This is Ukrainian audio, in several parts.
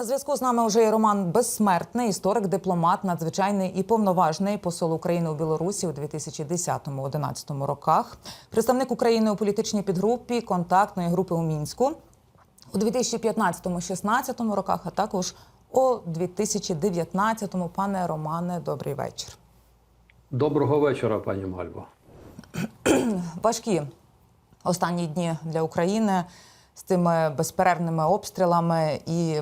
На зв'язку з нами вже і Роман Безсмертний, історик, дипломат, надзвичайний і повноважний посол України у Білорусі у 2010-2011 роках, представник України у політичній підгрупі контактної групи у Мінську у 2015-16 роках, а також у 2019-му. Пане Романе, добрий вечір. Доброго вечора, пані Мальво. Важкі останні дні для України з цими безперервними обстрілами і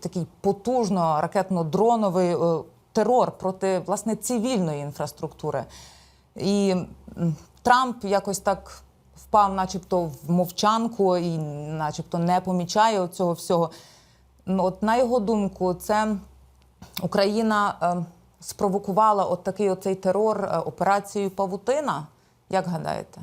такий потужно ракетно-дроновий е, терор проти власне цивільної інфраструктури. І Трамп якось так впав, начебто, в мовчанку і, начебто, не помічає цього всього. Ну, от на його думку, це Україна е, спровокувала от такий оцей терор е, операцією Павутина. Як гадаєте?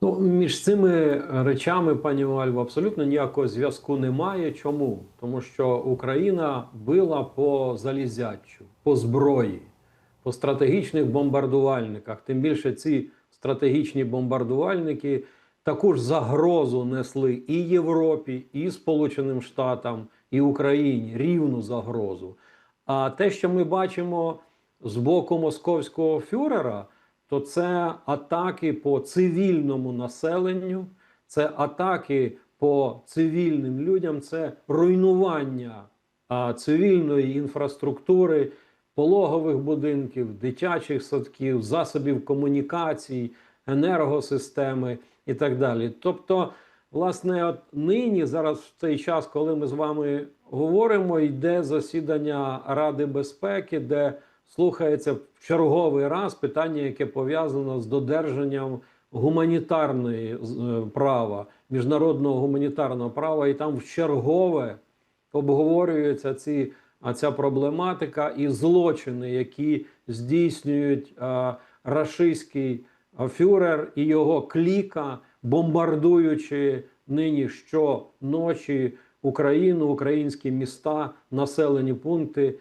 Ну, між цими речами, пані Мальво, абсолютно ніякого зв'язку немає. Чому? Тому що Україна била по залізячу, по зброї, по стратегічних бомбардувальниках. Тим більше ці стратегічні бомбардувальники таку ж загрозу несли і Європі, і Сполученим Штатам, і Україні рівну загрозу. А те, що ми бачимо з боку московського фюрера, то це атаки по цивільному населенню, це атаки по цивільним людям, це руйнування а, цивільної інфраструктури, пологових будинків, дитячих садків, засобів комунікацій, енергосистеми і так далі. Тобто, власне, от нині, зараз в цей час, коли ми з вами говоримо, йде засідання Ради безпеки, де слухається черговий раз питання, яке пов'язано з додержанням гуманітарної е, права, міжнародного гуманітарного права, і там в чергове обговорюється ці, ця проблематика і злочини, які здійснюють а, рашистський фюрер і його кліка, бомбардуючи нині щоночі Україну, українські міста, населені пункти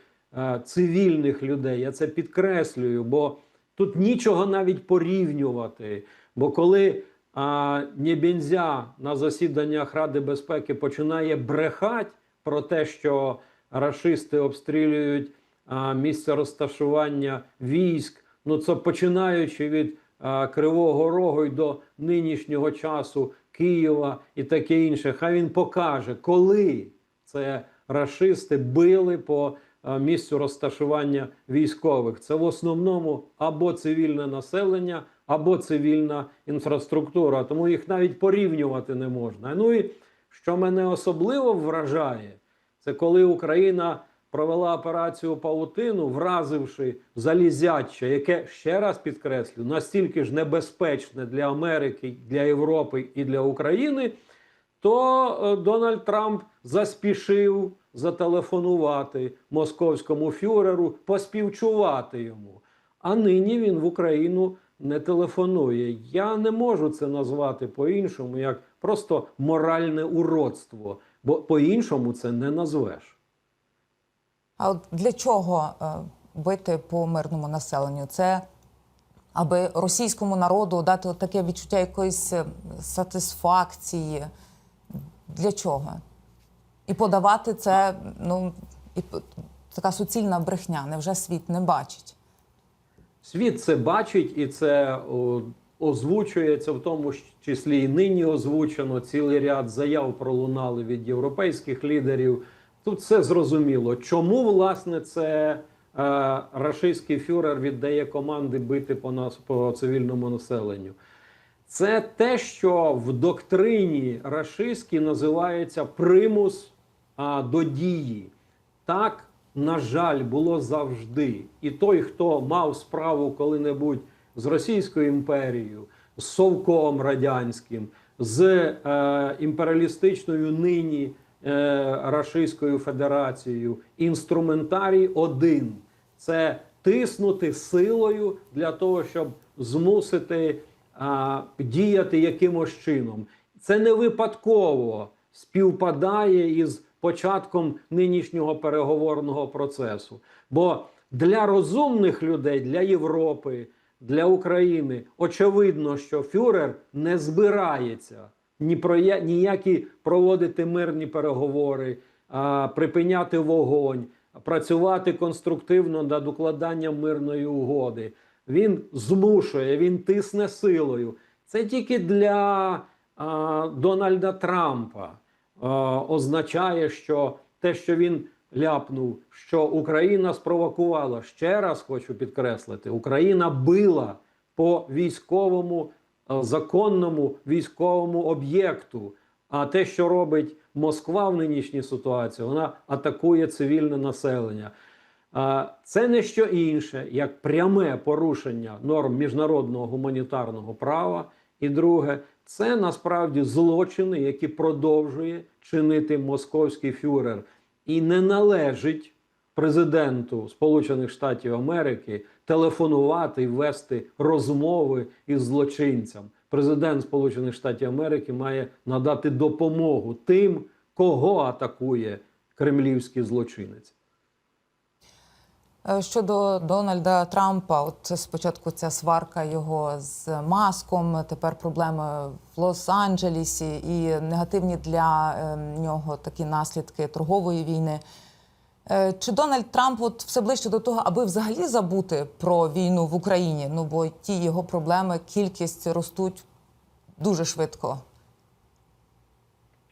цивільних людей. Я це підкреслюю, бо тут нічого навіть порівнювати. Бо коли а, Нєбінзя на засіданнях Ради безпеки починає брехати про те, що рашисти обстрілюють а, місце розташування військ, ну це починаючи від а, Кривого Рогу й до нинішнього часу Києва і таке інше. Хай він покаже, коли це рашисти били по місцю розташування військових. Це в основному або цивільне населення, або цивільна інфраструктура. Тому їх навіть порівнювати не можна. Ну і що мене особливо вражає, це коли Україна провела операцію Паутину, вразивши залізяче, яке ще раз підкреслю, настільки ж небезпечне для Америки, для Європи і для України, то е, Дональд Трамп заспішив зателефонувати московському фюреру, поспівчувати йому. А нині він в Україну не телефонує. Я не можу це назвати по-іншому, як просто моральне уродство, бо по-іншому це не назвеш. А от для чого е, бити по мирному населенню? Це аби російському народу дати таке відчуття якоїсь е, сатисфакції. Для чого? І подавати це, ну, і така суцільна брехня. Невже світ не бачить? Світ це бачить і це озвучується, в тому числі і нині озвучено. Цілий ряд заяв пролунали від європейських лідерів. Тут все зрозуміло. Чому власне це е, рашистський фюрер віддає команди бити по нас по цивільному населенню? Це те, що в доктрині рашистській називається примус а, до дії. Так, на жаль, було завжди. І той, хто мав справу коли-небудь з Російською імперією, з Совком Радянським, з е, імперіалістичною нині е, Рашистською Федерацією, інструментарій один це тиснути силою для того, щоб змусити а, діяти якимось чином. Це не випадково співпадає із початком нинішнього переговорного процесу. Бо для розумних людей, для Європи, для України очевидно, що фюрер не збирається ні про ніякі проводити мирні переговори, а, припиняти вогонь, працювати конструктивно над укладанням мирної угоди. Він змушує, він тисне силою. Це тільки для а, Дональда Трампа означає, що те, що він ляпнув, що Україна спровокувала, ще раз хочу підкреслити, Україна била по військовому е, законному військовому об'єкту. А те, що робить Москва в нинішній ситуації, вона атакує цивільне населення. Це не що інше, як пряме порушення норм міжнародного гуманітарного права. І друге, це насправді злочини, які продовжує чинити московський фюрер, і не належить президенту Сполучених Штатів Америки телефонувати і вести розмови із злочинцям. Президент Сполучених Штатів Америки має надати допомогу тим, кого атакує кремлівський злочинець. Е, Щодо Дональда Трампа, от спочатку ця сварка його з маском, тепер проблеми в Лос-Анджелесі і негативні для е, нього такі наслідки торгової війни. Е, Чи Дональд Трамп от все ближче до того, аби взагалі забути про війну в Україні? Ну бо ті його проблеми, кількість ростуть дуже швидко.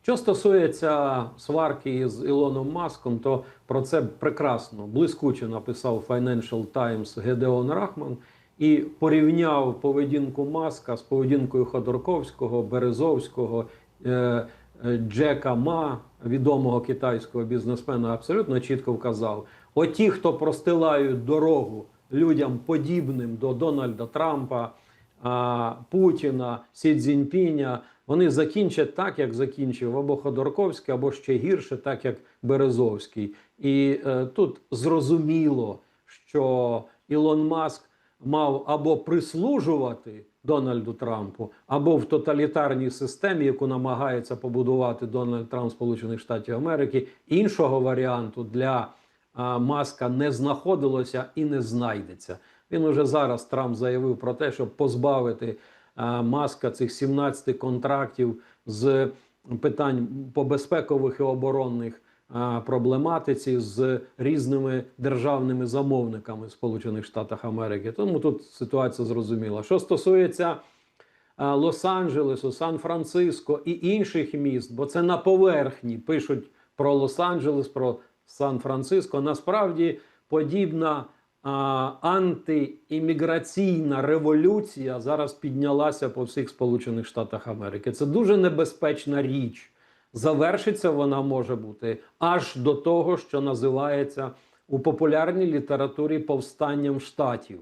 Що стосується сварки з Ілоном Маском, то про це прекрасно блискуче написав Financial Times Гедеон Рахман і порівняв поведінку Маска з поведінкою Ходорковського, Березовського, е, е, Джека Ма, відомого китайського бізнесмена, абсолютно чітко вказав: оті, хто простилають дорогу людям подібним до Дональда Трампа. Путіна, Сі Цзіньпіня, вони закінчать так, як закінчив або Ходорковський, або ще гірше, так як Березовський. І е, тут зрозуміло, що Ілон Маск мав або прислужувати Дональду Трампу, або в тоталітарній системі, яку намагається побудувати Дональд Трамп Сполучених Штатів Америки, іншого варіанту для а, Маска не знаходилося і не знайдеться. Він уже зараз Трамп заявив про те, щоб позбавити Маска цих 17 контрактів з питань по безпекових і оборонних проблематиці з різними державними замовниками Сполучених Штатах Америки. Тому тут ситуація зрозуміла. Що стосується Лос-Анджелесу, Сан-Франциско і інших міст, бо це на поверхні пишуть про Лос-Анджелес, про Сан-Франциско. Насправді подібна антиімміграційна революція зараз піднялася по всіх Сполучених Штатах Америки. Це дуже небезпечна річ. Завершиться вона може бути аж до того, що називається у популярній літературі повстанням штатів.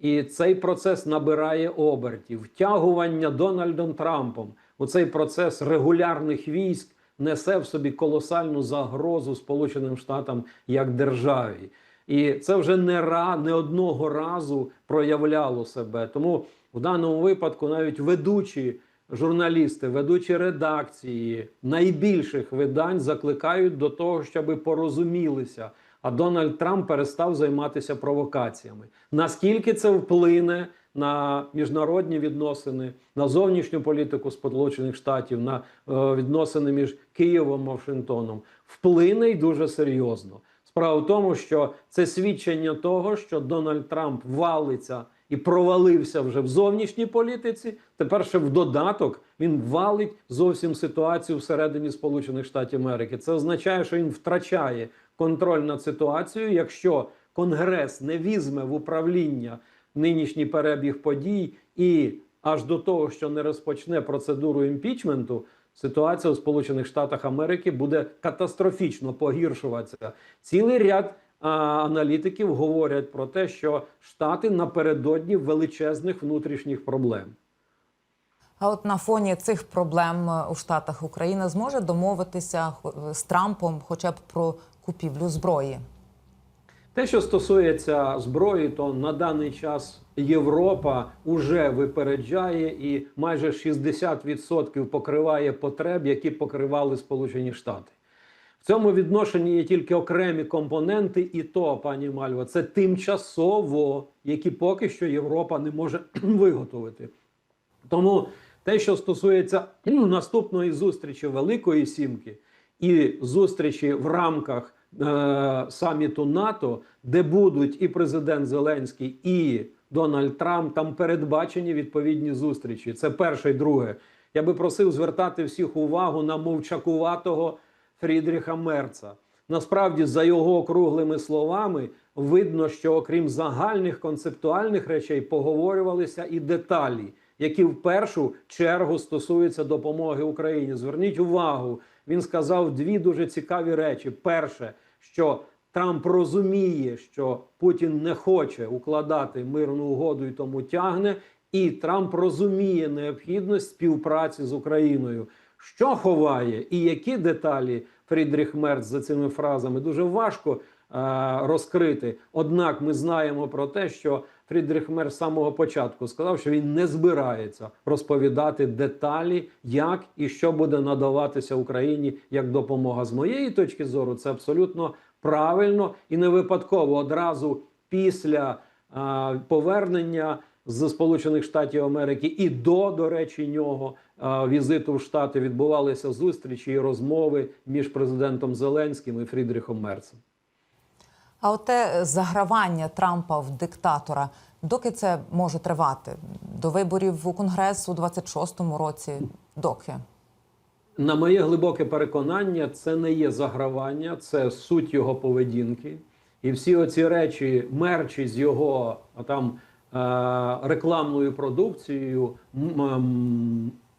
І цей процес набирає обертів. Втягування Дональдом Трампом у цей процес регулярних військ несе в собі колосальну загрозу Сполученим Штатам як державі. І це вже не ра не одного разу проявляло себе. Тому в даному випадку навіть ведучі журналісти, ведучі редакції найбільших видань закликають до того, щоб порозумілися. А Дональд Трамп перестав займатися провокаціями. Наскільки це вплине на міжнародні відносини, на зовнішню політику Сполучених Штатів, на е, відносини між Києвом і Вашингтоном, вплине й дуже серйозно. Справа в тому, що це свідчення того, що Дональд Трамп валиться і провалився вже в зовнішній політиці. Тепер ще в додаток він валить зовсім ситуацію всередині Сполучених Штатів Америки. Це означає, що він втрачає контроль над ситуацією, якщо Конгрес не візьме в управління нинішній перебіг подій і аж до того, що не розпочне процедуру імпічменту, ситуація у Сполучених Штатах Америки буде катастрофічно погіршуватися. Цілий ряд а, аналітиків говорять про те, що Штати напередодні величезних внутрішніх проблем. А от на фоні цих проблем е, у Штатах Україна зможе домовитися е, з Трампом, хоча б про купівлю зброї. Те, що стосується зброї, то на даний час Європа вже випереджає і майже 60% покриває потреб, які покривали Сполучені Штати. В цьому відношенні є тільки окремі компоненти, і то, пані Мальва, це тимчасово, які поки що Європа не може виготовити. Тому те, що стосується наступної зустрічі Великої Сімки і зустрічі в рамках е, саміту НАТО, де будуть і президент Зеленський, і Дональд Трамп, там передбачені відповідні зустрічі. Це перше і друге. Я би просив звертати всіх увагу на мовчакуватого Фрідріха Мерца. Насправді, за його округлими словами, видно, що окрім загальних концептуальних речей, поговорювалися і деталі, які в першу чергу стосуються допомоги Україні. Зверніть увагу, він сказав дві дуже цікаві речі: перше, що Трамп розуміє, що Путін не хоче укладати мирну угоду і тому тягне. І Трамп розуміє необхідність співпраці з Україною. Що ховає і які деталі Фрідріх Мерц за цими фразами дуже важко е, розкрити. Однак ми знаємо про те, що Фрідріх Мерц з самого початку сказав, що він не збирається розповідати деталі, як і що буде надаватися Україні як допомога. З моєї точки зору, це абсолютно правильно і не випадково одразу після е, повернення з Сполучених Штатів Америки і до, до речі, нього е, візиту в Штати відбувалися зустрічі і розмови між президентом Зеленським і Фрідріхом Мерцем. А от те загравання Трампа в диктатора, доки це може тривати? До виборів у Конгрес у 26-му році, доки? На моє глибоке переконання, це не є загравання, це суть його поведінки. І всі оці речі, мерчі з його там е, рекламною продукцією,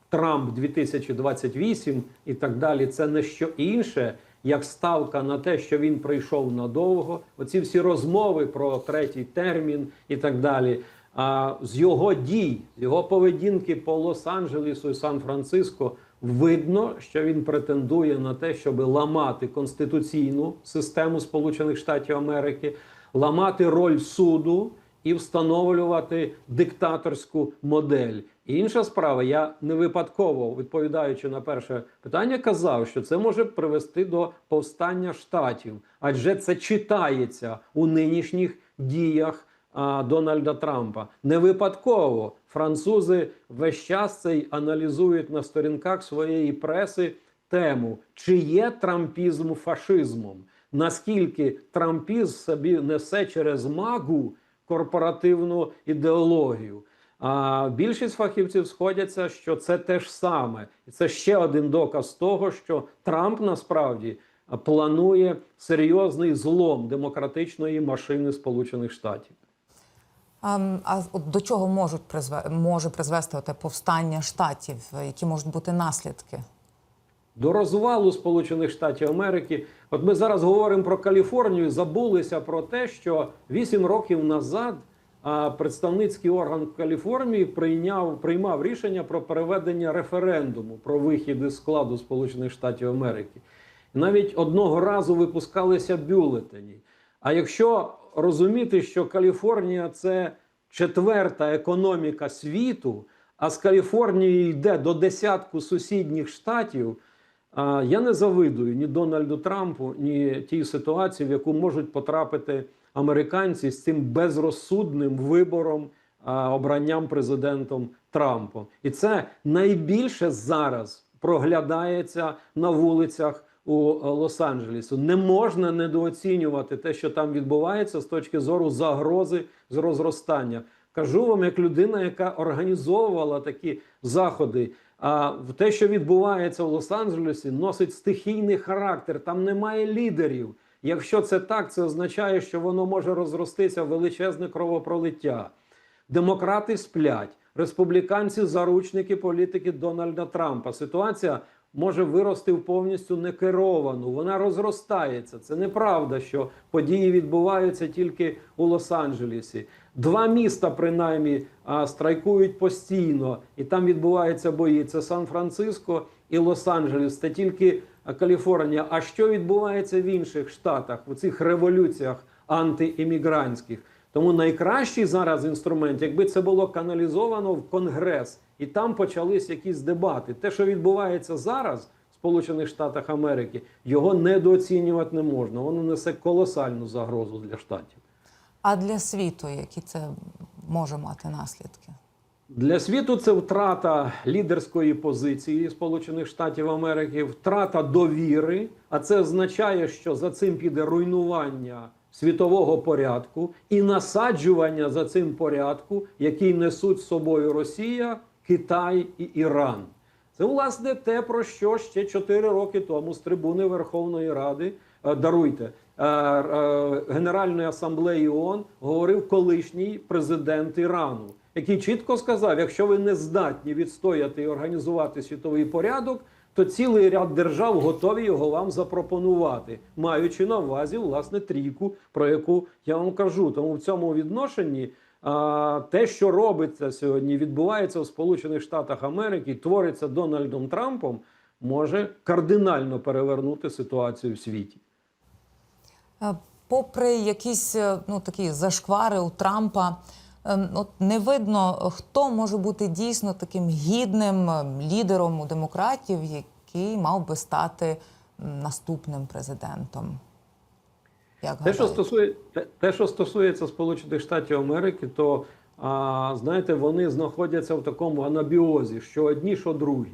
Трамп 2028 і так далі, це не що інше, як ставка на те, що він прийшов надовго. Оці всі розмови про третій термін і так далі. А з його дій, з його поведінки по Лос-Анджелесу і Сан-Франциско видно, що він претендує на те, щоб ламати конституційну систему Сполучених Штатів Америки, ламати роль суду і встановлювати диктаторську модель. Інша справа, я не випадково відповідаючи на перше питання, казав, що це може привести до повстання штатів, адже це читається у нинішніх діях Дональда Трампа. Не випадково французи весь час цей аналізують на сторінках своєї преси тему, чи є трампізм фашизмом, наскільки трампізм собі несе через магу корпоративну ідеологію. А більшість фахівців сходяться, що це те ж саме, і це ще один доказ того, що Трамп насправді планує серйозний злом демократичної машини Сполучених Штатів. А, от до чого можуть призве, може призвести те повстання штатів? Які можуть бути наслідки? До розвалу Сполучених Штатів Америки. От ми зараз говоримо про Каліфорнію, забулися про те, що 8 років назад представницький орган Каліфорнії прийняв приймав рішення про переведення референдуму про вихід із складу Сполучених Штатів Америки. Навіть одного разу випускалися бюлетені. А якщо розуміти, що Каліфорнія це четверта економіка світу, а з Каліфорнії йде до десятку сусідніх штатів. Я не завидую ні Дональду Трампу, ні тій ситуації, в яку можуть потрапити американці з цим безрозсудним вибором, обранням президентом Трампом. І це найбільше зараз проглядається на вулицях у е, Лос-Анджелесу. Не можна недооцінювати те, що там відбувається з точки зору загрози з розростання. Кажу вам, як людина, яка організовувала такі заходи. А те, що відбувається в Лос-Анджелесі, носить стихійний характер. Там немає лідерів. Якщо це так, це означає, що воно може розростися в величезне кровопролиття. Демократи сплять, республіканці заручники політики Дональда Трампа. Ситуація може вирости в повністю некеровану. Вона розростається. Це неправда, що події відбуваються тільки у Лос-Анджелесі. Два міста, принаймні, страйкують постійно, і там відбуваються бої. Це Сан-Франциско і Лос-Анджелес. Це тільки Каліфорнія. А що відбувається в інших штатах, у цих революціях антиіммігрантських? Тому найкращий зараз інструмент, якби це було каналізовано в Конгрес, і там почались якісь дебати. Те, що відбувається зараз в Сполучених Штатах Америки, його недооцінювати не можна. Воно несе колосальну загрозу для штатів. А для світу, які це може мати наслідки? Для світу це втрата лідерської позиції Сполучених Штатів Америки, втрата довіри. А це означає, що за цим піде руйнування світового порядку і насаджування за цим порядку, який несуть з собою Росія, Китай і Іран. Це власне те, про що ще 4 роки тому з трибуни Верховної Ради е, даруйте е, е, Генеральної асамблеї ООН говорив колишній президент Ірану, який чітко сказав: якщо ви не здатні відстояти і організувати світовий порядок, то цілий ряд держав готові його вам запропонувати, маючи на увазі власне трійку, про яку я вам кажу. Тому в цьому відношенні. Те, що робиться сьогодні, відбувається у Сполучених Штатах Америки, твориться Дональдом Трампом, може кардинально перевернути ситуацію в світі. Е, Попри якісь е, ну, такі зашквари у Трампа, ем, от не видно, хто може бути дійсно таким гідним ем, лідером у демократів, який мав би стати наступним президентом. Як Те, що стосує те- те, що стосується Сполучених Штатів Америки, то а, знаєте, вони знаходяться в такому анабіозі, що одні, що другі.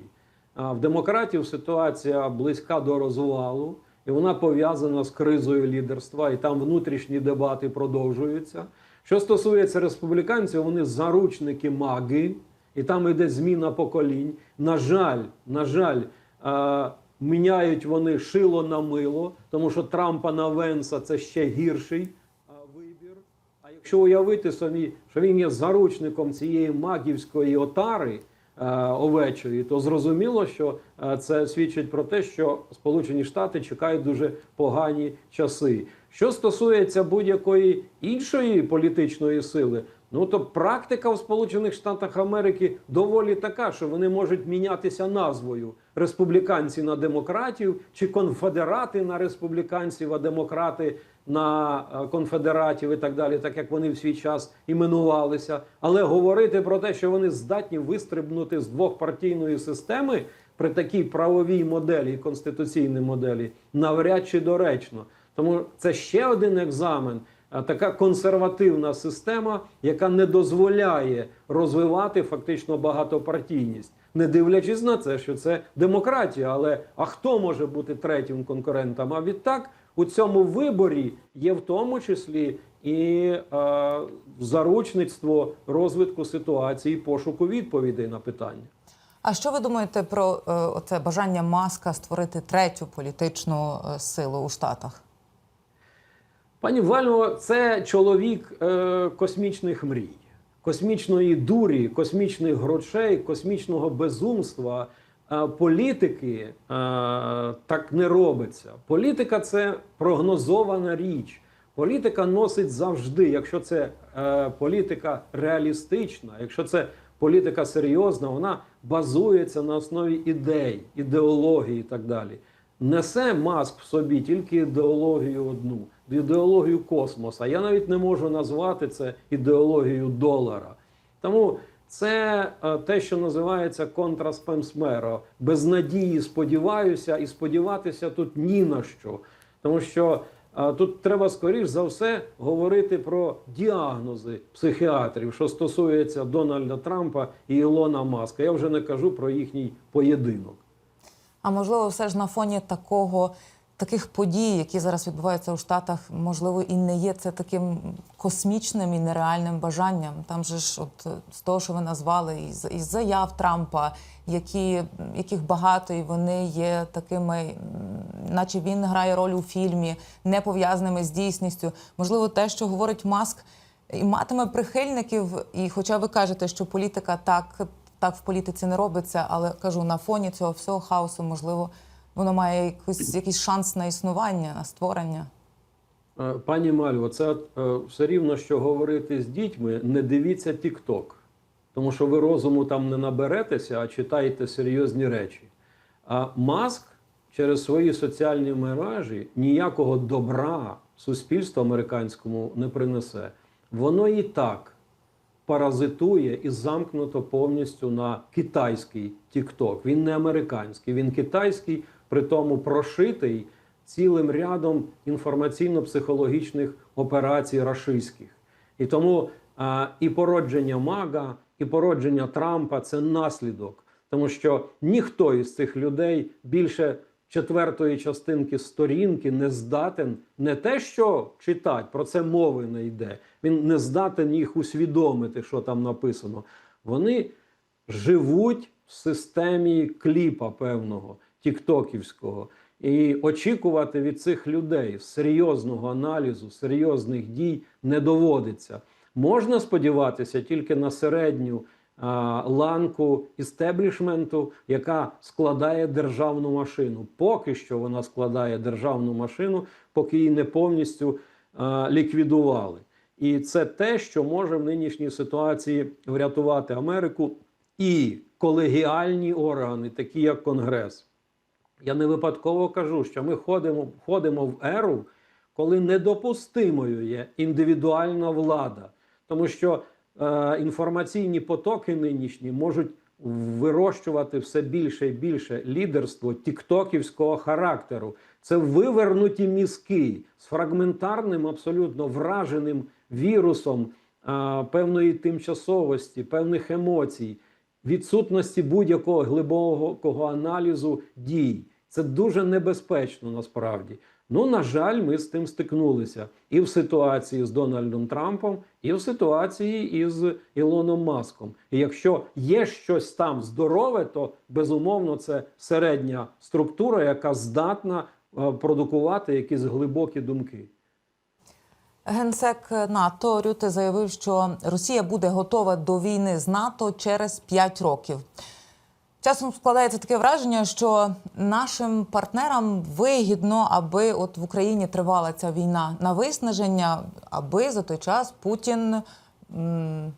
А, в демократів ситуація близька до розвалу, і вона пов'язана з кризою лідерства, і там внутрішні дебати продовжуються. Що стосується республіканців, вони заручники маги, і там йде зміна поколінь. На жаль, на жаль, е, міняють вони шило на мило, тому що Трампа на Венса це ще гірший вибір. А якщо уявити собі, що він є заручником цієї магівської отари е, овечої, то зрозуміло, що е, це свідчить про те, що Сполучені Штати чекають дуже погані часи. Що стосується будь-якої іншої політичної сили, ну то практика в Сполучених Штатах Америки доволі така, що вони можуть мінятися назвою республіканці на демократів чи конфедерати на республіканців, а демократи на е, конфедератів і так далі, так як вони в свій час іменувалися. Але говорити про те, що вони здатні вистрибнути з двохпартійної системи при такій правовій моделі конституційній моделі навряд чи доречно. Тому це ще один екзамен. А Така консервативна система, яка не дозволяє розвивати фактично багатопартійність, не дивлячись на це, що це демократія. Але а хто може бути третім конкурентом? А відтак у цьому виборі є в тому числі і е, заручництво розвитку ситуації, пошуку відповідей на питання. А що ви думаєте про е, оце бажання Маска створити третю політичну е, силу у Штатах? Пані Вальво, це чоловік е, космічних мрій, космічної дурі, космічних грошей, космічного безумства. Е, політики е, так не робиться. Політика це прогнозована річ. Політика носить завжди, якщо це е, політика реалістична, якщо це політика серйозна, вона базується на основі ідей, ідеології і так далі. Несе маск в собі тільки ідеологію одну, ідеологію космоса. Я навіть не можу назвати це ідеологією долара. Тому це е, те, що називається контраспемсмеро. Без надії сподіваюся, і сподіватися тут ні на що. Тому що е, тут треба скоріш за все говорити про діагнози психіатрів, що стосується Дональда Трампа і Ілона Маска. Я вже не кажу про їхній поєдинок. А можливо, все ж на фоні такого таких подій, які зараз відбуваються у Штатах, можливо, і не є це таким космічним і нереальним бажанням. Там же ж, от е, з того, що ви назвали, із, із заяв Трампа, які, яких багато, і вони є такими, наче він грає роль у фільмі, не пов'язаними з дійсністю. Можливо, те, що говорить Маск, і матиме прихильників. І, хоча ви кажете, що політика так, так в політиці не робиться, але кажу, на фоні цього всього хаосу, можливо, воно має якийсь, якийсь шанс на існування, на створення. Е, Пані Мальво, це е, все рівно, що говорити з дітьми, не дивіться TikTok, тому що ви розуму там не наберетеся, а читаєте серйозні речі. А Маск через свої соціальні мережі ніякого добра суспільству американському не принесе. Воно і так паразитує і замкнуто повністю на китайський TikTok. Він не американський, він китайський, при тому прошитий цілим рядом інформаційно-психологічних операцій рашистських. І тому а, і породження мага, і породження Трампа це наслідок, тому що ніхто із цих людей більше четвертої частинки сторінки не здатен не те, що читати, про це мови не йде. Він не здатен їх усвідомити, що там написано. Вони живуть в системі кліпа певного тіктоківського. І очікувати від цих людей серйозного аналізу, серйозних дій не доводиться. Можна сподіватися тільки на середню ланку істеблішменту, яка складає державну машину. Поки що вона складає державну машину, поки її не повністю ліквідували. І це те, що може в нинішній ситуації врятувати Америку і колегіальні органи, такі як Конгрес. Я не випадково кажу, що ми ходимо, входимо в еру, коли недопустимою є індивідуальна влада, тому що е, інформаційні потоки нинішні можуть вирощувати все більше і більше лідерство тіктоківського характеру. Це вивернуті мізки з фрагментарним, абсолютно враженим вірусом е, певної тимчасовості, певних емоцій відсутності будь-якого глибокого аналізу дій. Це дуже небезпечно насправді. Ну, на жаль, ми з тим стикнулися і в ситуації з Дональдом Трампом, і в ситуації із Ілоном Маском. І якщо є щось там здорове, то безумовно це середня структура, яка здатна е, продукувати якісь глибокі думки. Генсек НАТО Рюте заявив, що Росія буде готова до війни з НАТО через 5 років. Часом складається таке враження, що нашим партнерам вигідно, аби от в Україні тривала ця війна на виснаження, аби за той час Путін м,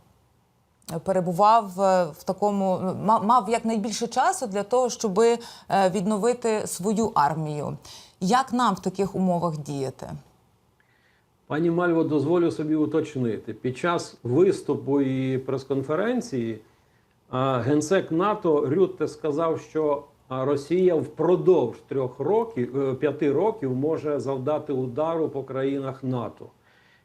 перебував е, в такому, мав, якнайбільше часу для того, щоб відновити свою армію. Як нам в таких умовах діяти? Пані Мальво, дозволю собі уточнити. Під час виступу і прес-конференції генсек НАТО Рютте сказав, що Росія впродовж трьох років, е, п'яти років може завдати удару по країнах НАТО.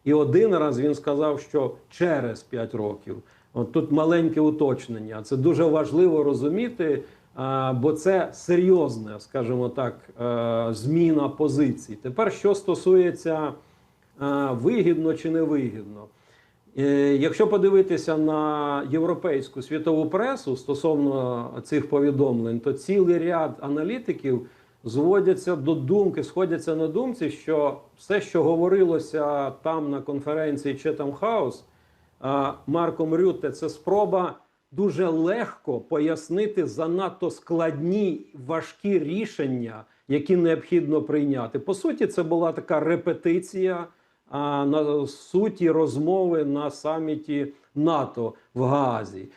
І один раз він сказав, що через 5 років. От тут маленьке уточнення. Це дуже важливо розуміти, бо це серйозна, скажімо так, е, зміна позицій. Тепер, що стосується вигідно чи не вигідно. Е, Якщо подивитися на європейську світову пресу стосовно цих повідомлень, то цілий ряд аналітиків зводяться до думки, сходяться на думці, що все, що говорилося там на конференції House а, Марком Рютте, це спроба дуже легко пояснити занадто складні важкі рішення, які необхідно прийняти. По суті, це була така репетиція на суті розмови на саміті НАТО в Гаазі.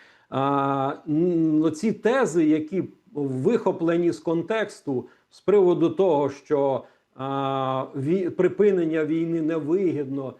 Ці тези, які вихоплені з контексту з приводу того, що припинення війни невигідно,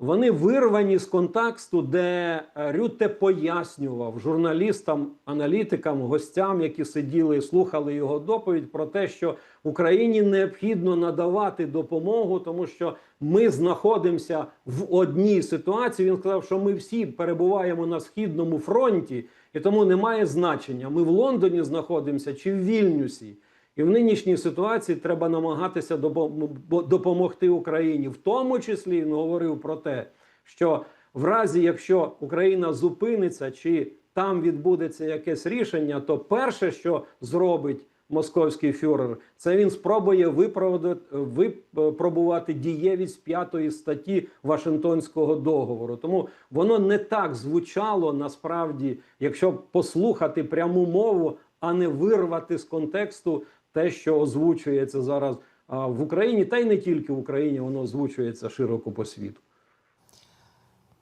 вони вирвані з контексту, де е, Рютте пояснював журналістам, аналітикам, гостям, які сиділи і слухали його доповідь, про те, що Україні необхідно надавати допомогу, тому що ми знаходимося в одній ситуації. Він сказав, що ми всі перебуваємо на східному фронті, і тому немає значення. Ми в Лондоні знаходимося чи в Вільнюсі. І в нинішній ситуації треба намагатися допомогти Україні. В тому числі він говорив про те, що в разі, якщо Україна зупиниться чи там відбудеться якесь рішення, то перше, що зробить московський фюрер, це він спробує випробувати дієвість п'ятої статті Вашингтонського договору. Тому воно не так звучало насправді, якщо послухати пряму мову, а не вирвати з контексту те, що озвучується зараз в Україні, та й не тільки в Україні, воно озвучується широко по світу.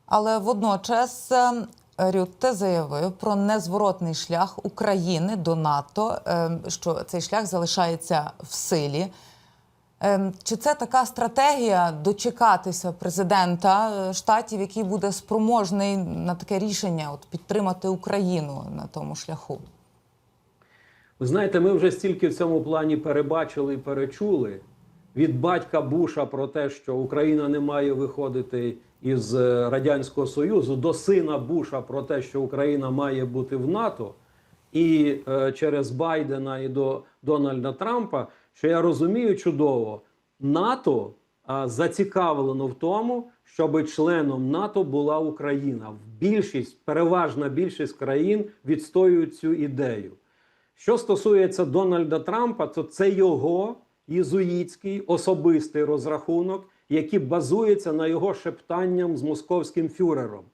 Але водночас е, Рютте заявив про незворотний шлях України до НАТО, е, що цей шлях залишається в силі. Е, Чи це така стратегія дочекатися президента е, штатів, який буде спроможний на таке рішення от підтримати Україну на тому шляху? Ви знаєте, ми вже стільки в цьому плані перебачили і перечули від батька Буша про те, що Україна не має виходити із е, радянського союзу, до сина Буша про те, що Україна має бути в НАТО, і е, через Байдена і до Дональда Трампа, що я розумію чудово, НАТО а, зацікавлено в тому, щоб членом НАТО була Україна. Більшість, переважна більшість країн відстоюють цю ідею. Що стосується Дональда Трампа, то це його єзуїтський особистий розрахунок, який базується на його шептанням з московським фюрером.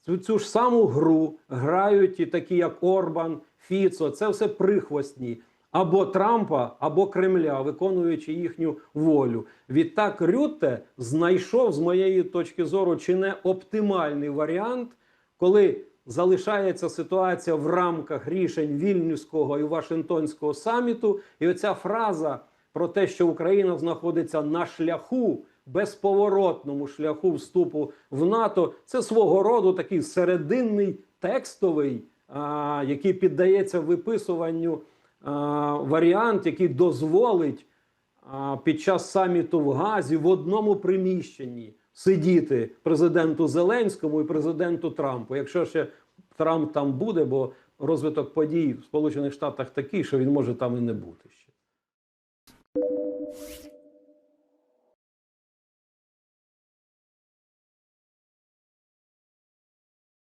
Цю, цю ж саму гру грають і такі, як Орбан, Фіцо, це все прихвостні або Трампа, або Кремля, виконуючи їхню волю. Відтак Рютте знайшов, з моєї точки зору, чи не оптимальний варіант, коли залишається ситуація в рамках рішень Вільнюського і Вашингтонського саміту, і оця фраза про те, що Україна знаходиться на шляху, безповоротному шляху вступу в НАТО, це свого роду такий серединний текстовий, а, який піддається виписуванню а, варіант, який дозволить а, під час саміту в Газі в одному приміщенні сидіти президенту Зеленському і президенту Трампу. Якщо ще Трамп там буде, бо розвиток подій в Сполучених Штатах такий, що він може там і не бути ще.